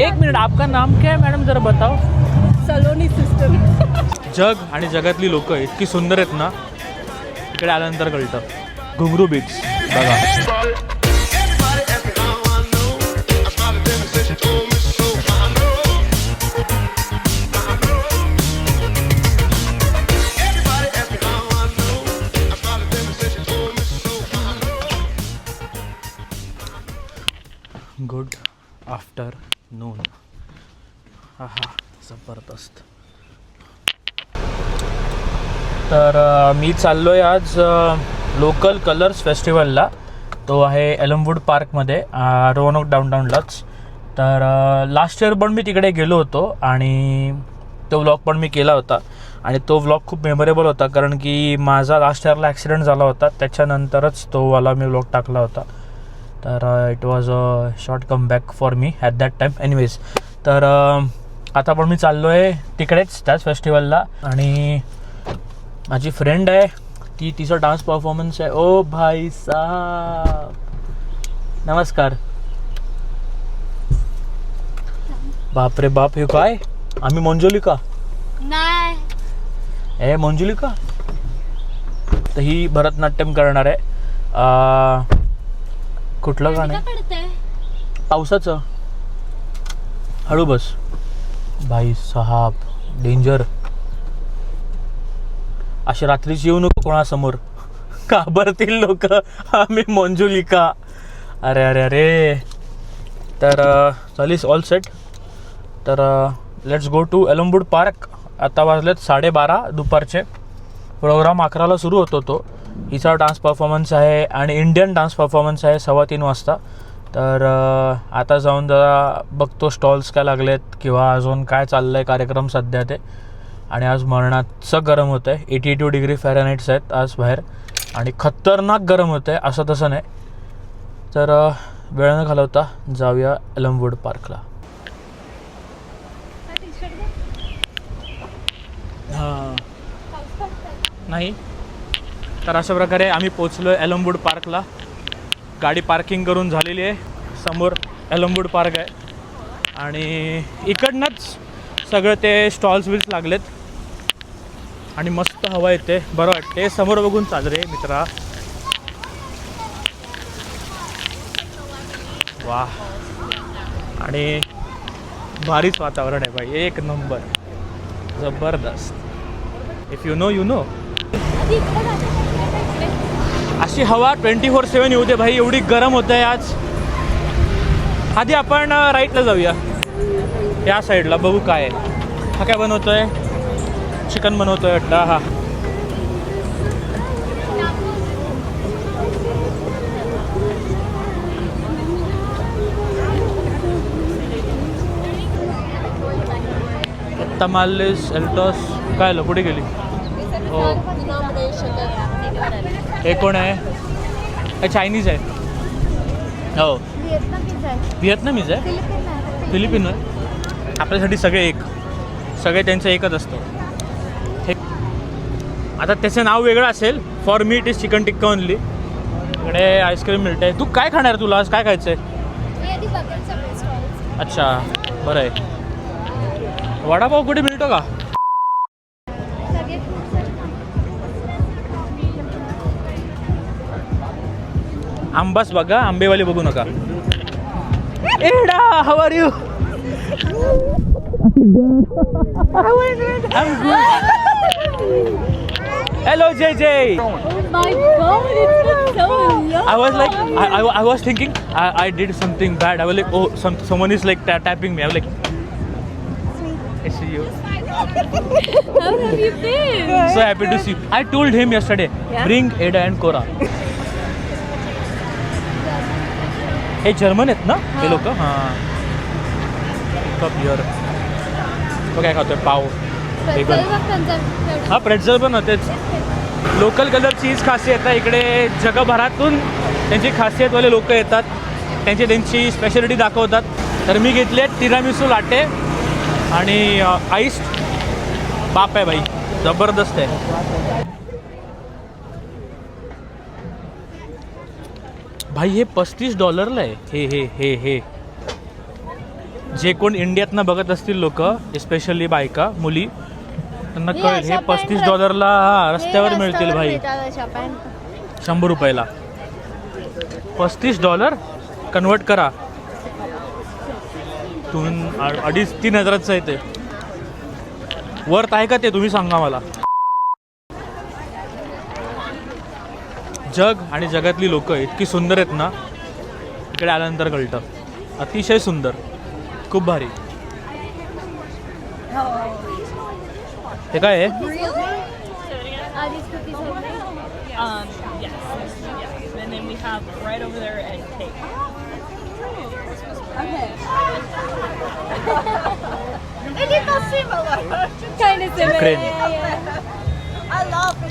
एक मिनिट आपका नाम क्या है मॅडम? जरा बताओ. सलोनी सिस्टम जग आणि जगातली लोक इतकी सुंदर आहेत ना इकडे आल्यानंतर कळतं. घुंगरू बीच बघा. हा हा जबरदस्त. तर मी चाललो आहे आज लोकल कलर्स फेस्टिवलला तो आहे एलमवूड पार्कमध्ये रोनोक डाऊन डाऊनटाऊनलाच तर लास्ट इयर पण मी तिकडे गेलो होतो आणि तो व्लॉग पण मी केला होता. आणि तो व्लॉग खूप मेमोरेबल होता कारण की माझा लास्ट इयरला ॲक्सिडेंट झाला होता. त्याच्यानंतरच तो वाला मी व्लॉग टाकला होता. तर it was a short come back for me at that time anyways तर आता पण मी चाललो आहे तिकडेच त्याच फेस्टिवलला आणि माझी फ्रेंड आहे ती तिचा डान्स परफॉर्मन्स आहे. ओ भाई साहब. नमस्कार. बाप रे बाप हे काय? आम्ही मंजुलिका. नाही. ए मंजुलिका? तर ही भरतनाट्यम करणार आहे. अं, कुठलं गाणं पावसाचं. हळू बस. भाई साहाब डेंजर अशी रात्रीची येऊ नको कोणासमोर. काबरतील लोक. आम्ही मंजुलिका. अरे अरे अरे. तर चालीस ऑल सेट तर लेट्स गो टू एलंबुड पार्क. आता वाजलेत साडेबारा दुपारचे. प्रोग्राम अकराला सुरू होतो तो हिचा डान्स परफॉर्मन्स आहे आणि इंडियन डान्स परफॉर्मन्स आहे सव्वा तीन वाजता. तर आता जाऊन जरा बघतो स्टॉल्स काय लागलेत किंवा अजून काय चाललं आहे कार्यक्रम सध्या ते. आणि आज मरणाचं गरम होतं आहे एटी टू डिग्री फॅरनाईट्स आहेत आज बाहेर. आणि खतरनाक गरम होतं आहे असं तसं नाही. तर वेळ न घालवता जाऊया एलमवूड पार्कला हां. नाही. तर अशा प्रकारे आम्ही पोचलो आहे एलमवूड पार्कला गाडी पार्किंग करून झालेली आहे. समोर एलंबूड पार्क आहे. आणि इकडनंच सगळं ते स्टॉल्स बिल्स लागलेत. आणि मस्त हवा येते. बरं वाटते. समोर बघून चाल रे मित्रा. वा. आणि भारीच वातावरण आहे भाई. एक नंबर. जबरदस्त. If you know you know अशी हवा ट्वेंटी फोर सेवन येऊ दे भाई एवढी गरम होत आहे आज. आधी आपण राईटला जाऊया. या साईडला बघू काय आहे. हा काय बनवतोय? चिकन बनवतोय वाटतं हा. तमालेस एल्टॉस काय आलं कुठे गेली? हो. हे कोण आहे? हे चायनीज आहे. हो. व्हिएतनामीज आहे? फिलिपिन आहे. आपल्यासाठी सगळे एक. सगळे त्यांचं एकच असतं. हे आता त्याचं नाव वेगळं असेल. For me it is chicken tikka only इकडे आईस्क्रीम मिळते तू काय खाणार तुला? आज काय खायचं आहे अच्छा. बरं आहे. वडापाव कुठे मिळतो का? आंबाच बघा आंबेवाली बघू नका एडा how are you hello Jai Jai I was like, I, I, I was thinking, I, I did something bad. I was like, oh, some, someone is like ta- tapping me. I was like, I see you. So happy to see you. I told him yesterday, Yeah? bring Ada and Cora. हे German आहेत ना? हे लोक? हां. Cup your तो काय खातोय? पाव. हा प्रेट्झल पण होतेच लोकल कलरची हीच खासियत आहे इकडे जगभरातून त्यांची खासियतवाले लोक येतात. त्यांची त्यांची स्पेशालिटी दाखवतात. तर मी घेतले तिरामिसू लाटे आणि आईस बाप आहे भाई जबरदस्त आहे. भाई हे पस्तीस डॉलरला आहे. हे हे हे हे. जे कोण इंडियातनं बघत असतील लोक स्पेशली बायका मुली त्यांना कळेल. हे पस्तीस डॉलरला हा रस्त्यावर मिळतील भाई. शंभर रुपयाला. पस्तीस डॉलर? कन्वर्ट करा. तुम्ही अडीच तीन हजाराचं आहे ते. वर्थ आहे का ते तुम्ही सांगा मला. जग आणि जगातली लोक इतकी सुंदर आहेत ना इकडे आल्यानंतर कळतं. अतिशय सुंदर. खूप भारी. हे काय आहे?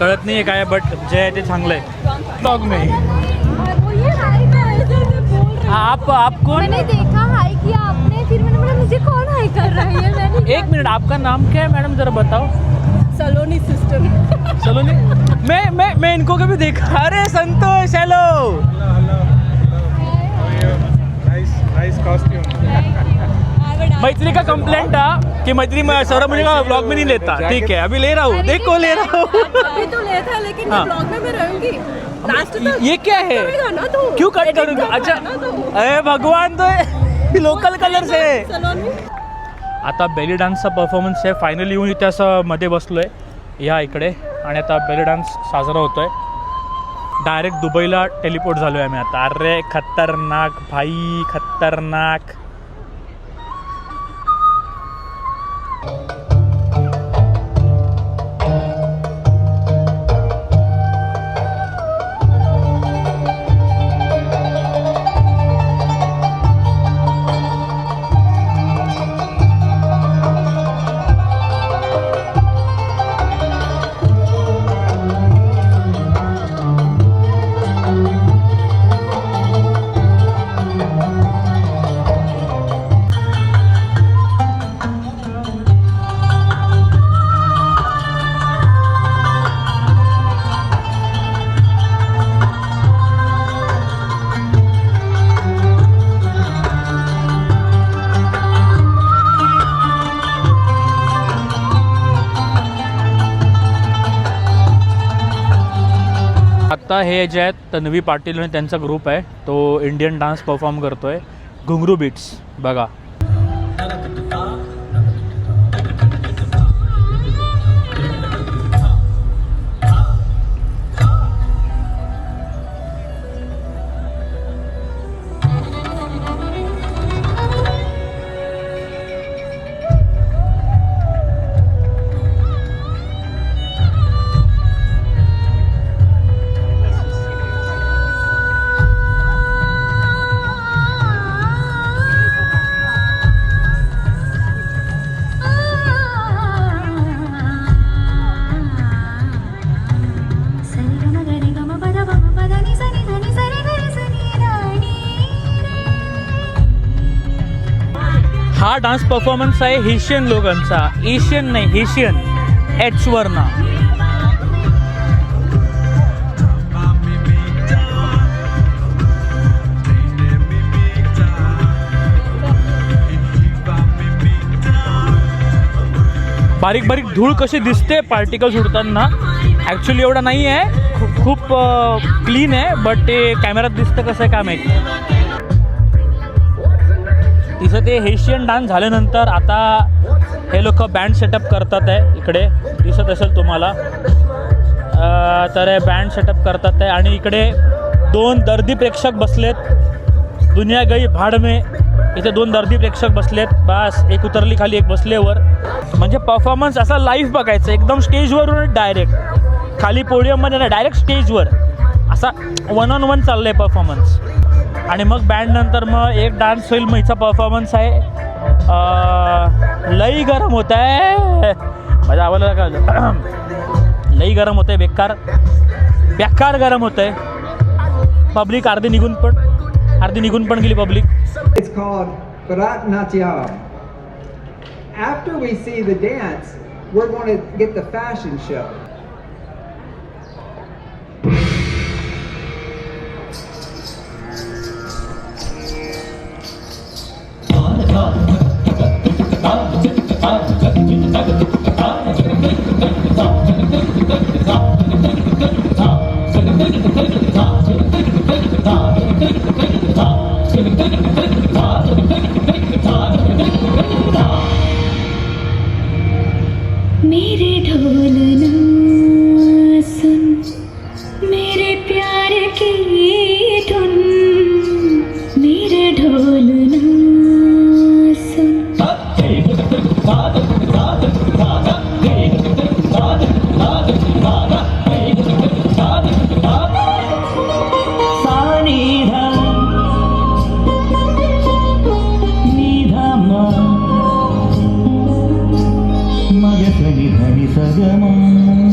कळत नाही काय बट जे आहे ते चांगलं आहे ब्लॉग में। आप आप कौन मैंने देखा हाय किया आपने फिर मैंने बोला मुझे कौन हाय कर रहा है? मैंने एक मिनट आपका नाम क्या है? मैडम जरा बताओ। सलोनी सिस्टर। चलो नहीं मैं मैं मैं इनको कभी देखा? अरे Santosh hello nice nice costume. मैत्री का कंप्लेंट था कि मैत्री में सौरभ मुझे ब्लॉग में नहीं लेता? ठीक है अभी ले रहा हूँ। देखो ले रहा हूँ। अभी तो लेता लेकिन हाँ। ब्लॉग में मैं रहूंगी लास्ट तक ये क्या है? क्यों कट करूंगा? अच्छा। अरे भगवान तो लोकल कलर से आता बेली डान्सचा परफॉर्मन्स आहे. फायनली येऊन इथे असं मध्ये बसलो आहे या इकडे. आणि आता बेली डान्स साजरा होतो आहे डायरेक्ट दुबईला टेलिपोर्ट झालो आहे आम्ही आता. अरे खतरनाक भाई खतरनाक. आता हे जे आहेत तन्वी पाटील आणि त्यांचा ग्रुप आहे तो इंडियन डान्स परफॉर्म करतो आहे घुंगरू बीट्स बघा. डान्स परफॉर्मन्स आहे हिशियन लोकांचा. एशियन नाही हिशियन एच वरना. बारीक बारीक धूळ कशी दिसते पार्टिकल्स उडताना. ॲक्च्युली एवढा नाही आहे खूप क्लीन आहे बट ते कॅमेऱ्यात दिसतं कसं आहे काय माहिती. तिचं ते हेशियन डान्स झाल्यानंतर आता हे लोक बँड सेटअप करतात आहे इकडे. दिसत असेल तुम्हाला. तर हे बँड सेटअप करतात आहे. आणि इकडे दोन दर्दी प्रेक्षक बसलेत. दुनिया गई भाड में इथे दोन दर्दी प्रेक्षक बसलेत. बस एक उतरली खाली एक बसलेवर म्हणजे परफॉर्मन्स असा लाईव्ह बघायचं. एकदम स्टेजवरून डायरेक्ट खाली पोडियममध्ये नाही डायरेक्ट स्टेजवर असा वन ऑन वन चाललं आहे परफॉर्मन्स आणि मग बँड नंतर मग एक डान्स होईल मग हिचा परफॉर्मन्स आहे लई गरम होत आहे माझ्या आवाजाला काय लई गरम होत आहे बेकार. बेकार गरम होत आहे पब्लिक अर्धी निघून पण अर्धी निघून पण गेली public It's called Bharatnatyam. After we see the dance, we're going to get the fashion show. मेरे ढोलना हम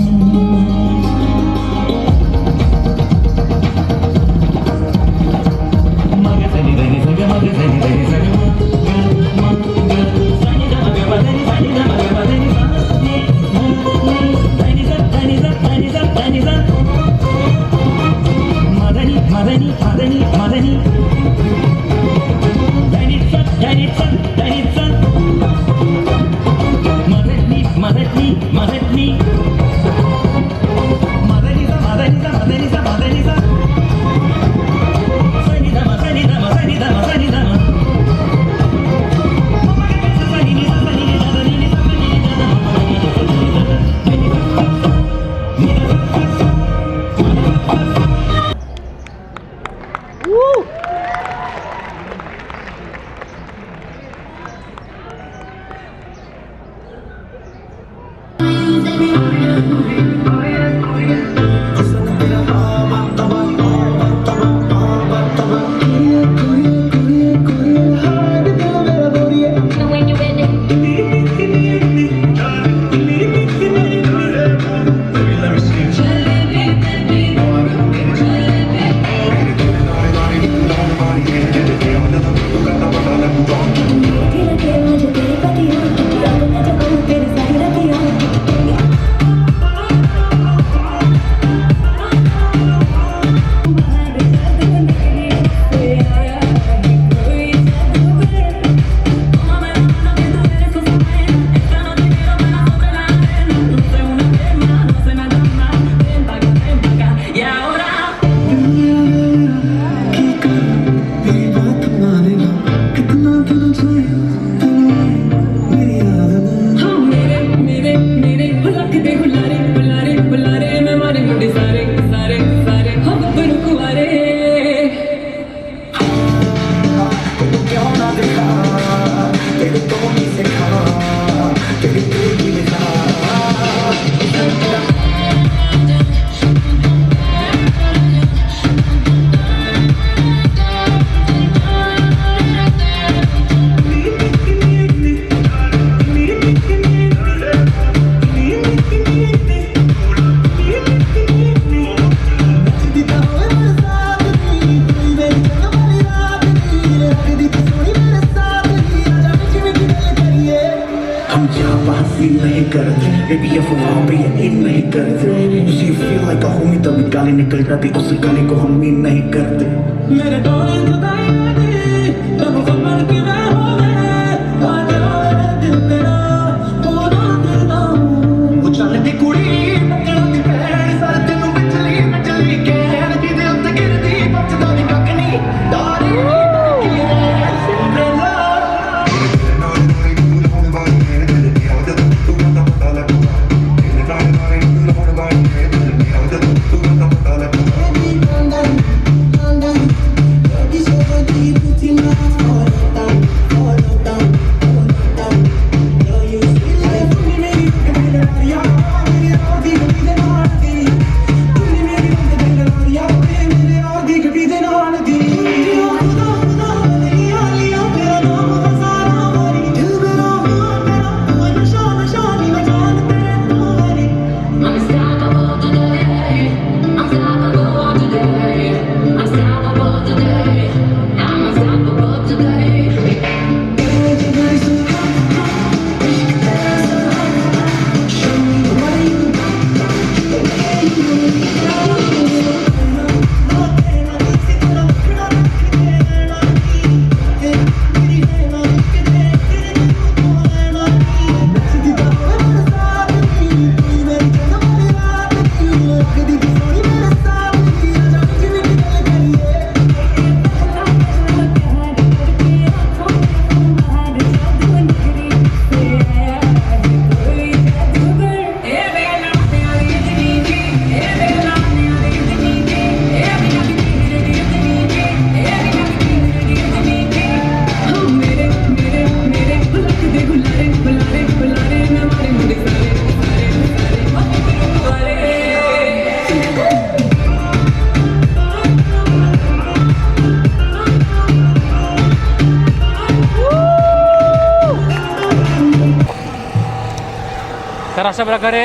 अशा प्रकारे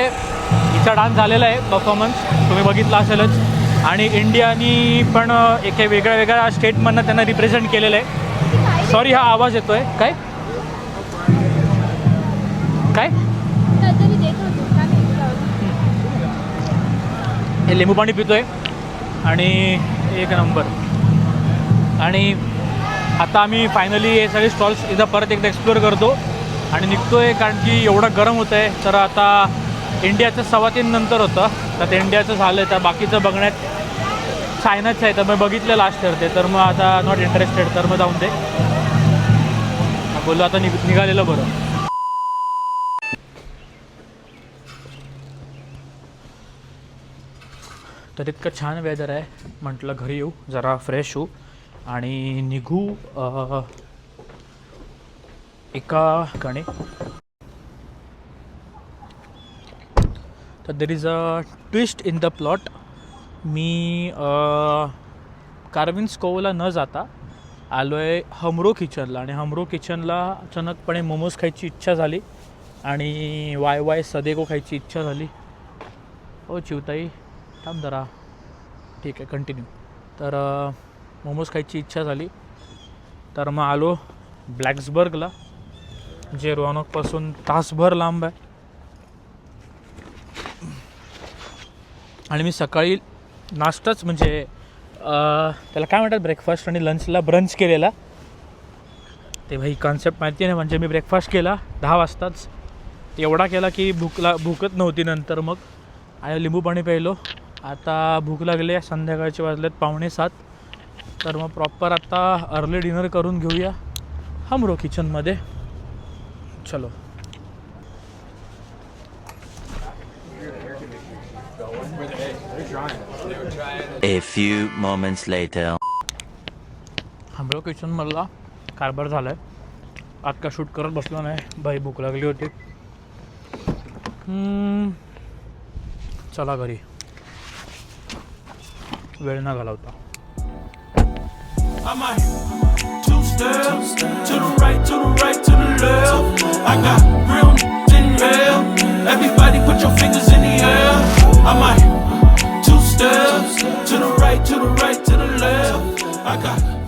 हिचा डान्स झालेला आहे परफॉर्मन्स तुम्ही बघितला असेलच. आणि इंडियानी पण एका वेगळ्या वेगळ्या स्टेटमधनं त्यांना रिप्रेझेंट केलेलं आहे. सॉरी हा आवाज येतो आहे काय? काय? हे लिंबू पाणी पितोय. आणि एक नंबर. आणि आता आम्ही फायनली हे सगळे स्टॉल्स इथं परत एकदा एक्सप्लोअर करतो. आणि निघतोय कारण की एवढं गरम होतं आहे तर आता इंडियाचं सव्वा तीन नंतर होतं. तर ते इंडियाचं झालं तर बाकीचं बघण्यात चायनाचं आहे. तर मग बघितलं लास्ट ठरते ते. तर मग आता नॉट इंटरेस्टेड तर मग जाऊन दे. बोललो आता निघ निघालेलं बरं. तर इतकं छान वेदर आहे. म्हटलं घरी येऊ. जरा फ्रेश होऊ. आणि निघू एका ठिकाणी. तर there is a twist in the plot मी कार्विन्स स्कोवला न जाता आलो आहे हमरो किचनला आणि हमरो किचनला अचानकपणे मोमोज खायची इच्छा झाली आणि वाय वाय सदेगो खायची इच्छा झाली. हो चिवताई थांब जरा. ठीक आहे कंटिन्यू तर मोमोज खायची इच्छा झाली. तर मग आलो ब्लॅक्सबर्गला जे रोहनकपासून तासभर लांब आहे. आणि मी सकाळी नाश्ताच म्हणजे त्याला काय म्हणतात ब्रेकफास्ट आणि लंचला ब्रंच केलेला. ते भाई कॉन्सेप्ट माहिती नाही म्हणजे मी ब्रेकफास्ट केला दहा वाजताच. एवढा केला की भूकला भूकत नव्हती नंतर मग. आणि लिंबू पाणी प्यायलो. आता भूक लागली आहे संध्याकाळचे वाजलेत पावणे सात. तर मग प्रॉपर आता अर्ली डिनर करून घेऊया. हमरो किचनमध्ये चलो। A few moments later. हमरो किचनमधला कारभार झाला आहे आत का शूट करत बसलो नाही. बाई भूक लागली होती. हम्म, चला घरी. वेळ न घालवता. stairs. To the right, to the right, to the left. I got real in hell. Everybody put your fingers in the air. I might two steps. To the right, to the right, to the left. I got